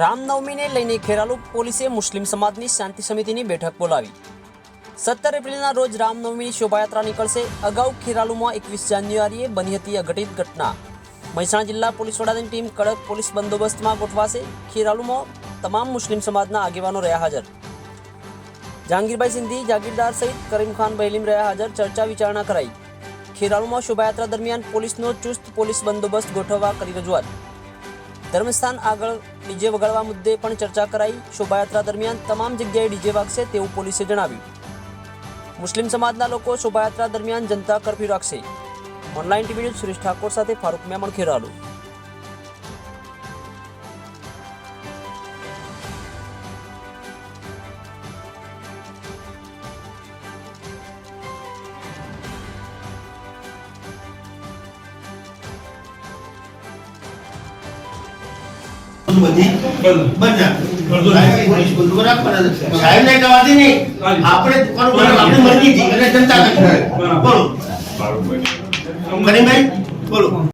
રામનવમીને લઈને ખેરાલુ પોલીસે મુસ્લિમ સમાજની શાંતિ સમિતિની બેઠક બોલાવી. સત્તર એપ્રિલના રોજ રામનવમીની શોભાયાત્રા નીકળશે. અગાઉ ખેરાલુમાં એકવીસ જાન્યુઆરીએ બની હતી અઘટિત ઘટના. મહેસાણા જિલ્લા પોલીસ વડાની ટીમ કડક પોલીસ બંદોબસ્તમાં ગોઠવાશે. ખેરાલુમાં તમામ મુસ્લિમ સમાજના આગેવાનો રહ્યા હાજર. જહાંગીરભાઈ સિંધી, જાગીરદાર સહિત કરીમખાન બહેલીમ રહ્યા હાજર. ચર્ચા વિચારણા કરાઈ. ખેરાલુમાં શોભાયાત્રા દરમિયાન પોલીસનો ચુસ્ત પોલીસ બંદોબસ્ત ગોઠવવા કરી રજૂઆત. ધર્મસ્થાન આગળ ડીજે વગાડવા મુદ્દે પણ ચર્ચા કરાઈ. શોભાયાત્રા દરમિયાન તમામ જગ્યાએ ડીજે વાગશે તેવું પોલીસે જણાવ્યું. મુસ્લિમ સમાજના લોકો શોભાયાત્રા દરમિયાન જનતા કરફ્યુ રાખશે. Online TV news Suresh Thakor સાથે ફારૂક મેમણ ખેરાલુ. આપણે મરજીથી અને જનતા. બોલો. બોલો.